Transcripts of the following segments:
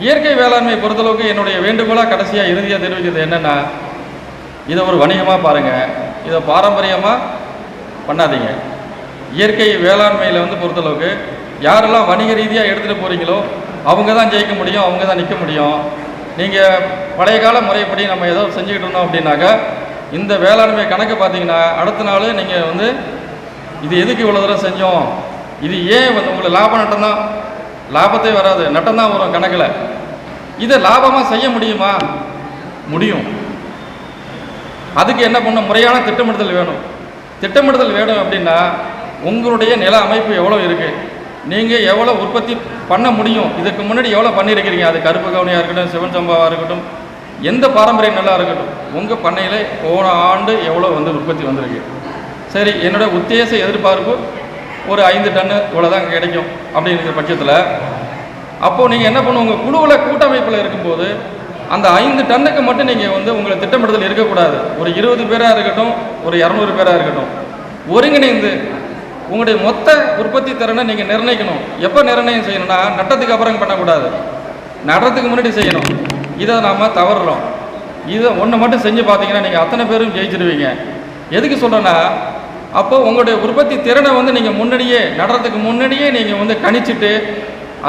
இயற்கை வேளாண்மை பொறுத்தளவுக்கு என்னுடைய வேண்டுகோளாக கடைசியாக இறுதியாக தெரிவிக்கிறது என்னென்னா இதை ஒரு வணிகமாக பாருங்கள் இதை பாரம்பரியமாக பண்ணாதீங்க. இயற்கை வேளாண்மையில் வந்து பொறுத்தளவுக்கு யாரெல்லாம் வணிக ரீதியாக எடுத்துகிட்டு போகிறீங்களோ அவங்க தான் ஜெயிக்க முடியும் அவங்க தான் நிற்க முடியும். நீங்கள் பழைய கால முறைப்படி நம்ம ஏதோ செஞ்சுக்கிட்டு இருந்தோம் அப்படின்னாக்கா இந்த வேளாண்மை கணக்கு பார்த்தீங்கன்னா அடுத்த நாள் நீங்கள் வந்து இது எதுக்கு இவ்வளோ தூரம் செஞ்சோம்? இது ஏன் வந்து உங்களுக்கு லாப நட்டம் தான் லாபத்தே வராது. நட்டம் தான் வரும் கணக்கில். இதை லாபமாக செய்ய முடியுமா? முடியும். அதுக்கு என்ன பண்ண முறையான திட்டமிடுதல் வேணும். திட்டமிடுதல் வேணும் அப்படின்னா உங்களுடைய நில அமைப்பு எவ்வளோ இருக்குது நீங்கள் எவ்வளோ உற்பத்தி பண்ண முடியும்? இதுக்கு முன்னாடி எவ்வளோ பண்ணியிருக்கிறீங்க? அது கருப்பு கவனியாக இருக்கட்டும் சிவன் சம்பாவாக இருக்கட்டும் எந்த பாரம்பரிய நல்லா இருக்கட்டும் உங்கள் பண்ணையில் போன ஆண்டு எவ்வளோ வந்து உற்பத்தி வந்திருக்கு? சரி என்னோட உத்தேச எதிர்பார்ப்பு ஒரு ஐந்து டன்னு இவ்வளோ தான் கிடைக்கும் அப்படிங்கிற பட்சத்தில் அப்போது நீங்கள் என்ன பண்ணுவோம் உங்கள் குழுவில் கூட்டமைப்பில் இருக்கும்போது அந்த ஐந்து டன்னுக்கு மட்டும் நீங்கள் வந்து உங்களை திட்டமிடுதல் இருக்கக்கூடாது. ஒரு இருபது பேராக இருக்கட்டும் ஒரு இரநூறு பேராக இருக்கட்டும். ஒருங்கிணைந்து உங்களுடைய மொத்த உற்பத்தி திறனை நீங்கள் நிர்ணயிக்கணும். எப்போ நிர்ணயம் செய்யணும்னா நட்டத்துக்கு அப்புறம் பண்ணக்கூடாது. நடுறதுக்கு முன்னாடி செய்யணும். இதை நாம் தவறுறோம் இதை ஒன்று மட்டும் செஞ்சு பார்த்தீங்கன்னா நீங்கள் அத்தனை பேரும் ஜெயிச்சிருவீங்க. எதுக்கு சொல்கிறேன்னா அப்போ உங்களுடைய உற்பத்தி திறனை வந்து நீங்கள் முன்னாடியே நடுறதுக்கு முன்னாடியே நீங்கள் வந்து கணிச்சிட்டு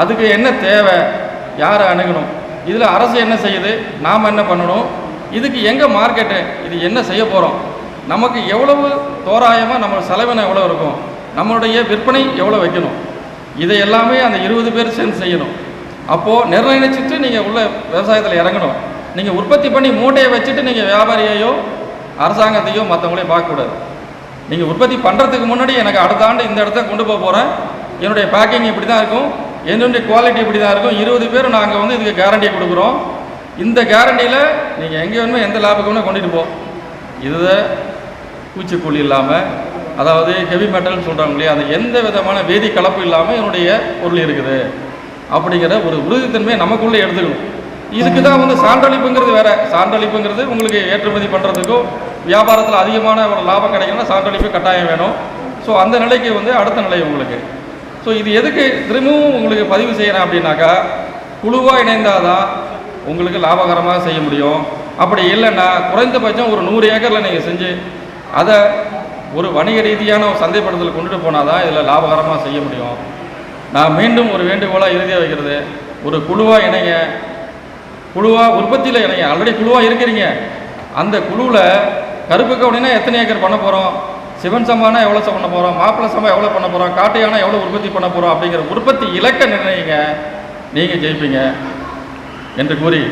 அதுக்கு என்ன தேவை யாரை அணுகணும்? இதில் அரசு என்ன செய்யுது? நாம் என்ன பண்ணணும்? இதுக்கு எங்கே மார்க்கெட்டு இது என்ன செய்ய போகிறோம் நமக்கு எவ்வளவு தோராயமாக நம்ம செலவினம் எவ்வளோ இருக்கும்? நம்மளுடைய விற்பனை எவ்வளோ வைக்கணும்? இதை எல்லாமே அந்த இருபது பேர் சேர்ந்து செய்யணும். அப்போது நிர்ணயிச்சுட்டு நீங்கள் உள்ள விவசாயத்தில் இறங்கணும். நீங்கள் உற்பத்தி பண்ணி மூட்டையை வச்சுட்டு நீங்கள் வியாபாரியையோ அரசாங்கத்தையோ மற்றவங்களையும் பார்க்கக்கூடாது. நீங்கள் உற்பத்தி பண்ணுறதுக்கு முன்னாடி எனக்கு அடுத்த ஆண்டு இந்த இடத்த கொண்டு போக போகிறேன் என்னுடைய பேக்கிங் இப்படி தான் இருக்கும். என்னுடைய குவாலிட்டி இப்படி தான் இருக்கும். இருபது பேர் நாங்கள் வந்து இதுக்கு கேரண்டி கொடுக்குறோம். இந்த கேரண்டியில் நீங்கள் எங்கே வேணுமோ எந்த லேபுக்கு கொண்டுட்டு போ. இது பூச்சிக்கொல்லி இல்லாமல் அதாவது ஹெவி மெட்டல்னு சொல்கிறாங்க இல்லையா அந்த எந்த விதமான வேதி கலப்பு இல்லாமல் என்னுடைய பொருள் இருக்குது. அப்படிங்கிற ஒரு உறுதித்தன்மையை நமக்குள்ளே எடுத்துக்கணும். இதுக்கு தான் வந்து சான்றளிப்புங்கிறது வேறு. சான்றளிப்புங்கிறது உங்களுக்கு ஏற்றுமதி பண்ணுறதுக்கும் வியாபாரத்தில் அதிகமான ஒரு லாபம் கிடைக்கணும்னா சான்றளிப்பு கட்டாயம் வேணும். ஸோ அந்த நிலைக்கு வந்து அடுத்த நிலை உங்களுக்கு. ஸோ இது எதுக்கு திரும்பவும் உங்களுக்கு பதிவு செய்கிறேன் அப்படின்னாக்கா குழுவாக இணைந்தால் தான் உங்களுக்கு லாபகரமாக செய்ய முடியும். அப்படி இல்லைன்னா குறைந்தபட்சம் ஒரு நூறு ஏக்கரில் நீங்கள் செஞ்சு அதை ஒரு வணிக ரீதியான ஒரு சந்தைப்படுத்தல் கொண்டுட்டு போனால் தான் இதில் லாபகரமாக செய்ய முடியும். நான் மீண்டும் ஒரு வேண்டுகோளாக இறுதியாக வைக்கிறது ஒரு குழுவாக இணைங்க குழுவாக உற்பத்தியில் இணைங்க. ஆல்ரெடி குழுவாக இருக்கிறீங்க. அந்த குழுவில் கருப்பு கவுனினா எத்தனை ஏக்கர் பண்ண போகிறோம் சிவன் சம்பானா எவ்வளோ பண்ண போகிறோம் மாப்பிள்ளை சம்பா எவ்வளோ பண்ண போகிறோம் காட்டையானா எவ்வளோ உற்பத்தி பண்ண போகிறோம் அப்படிங்கிற உற்பத்தி இலக்க நிர்ணயிங்க. நீங்கள் ஜெயிப்பீங்க. என்று கூறி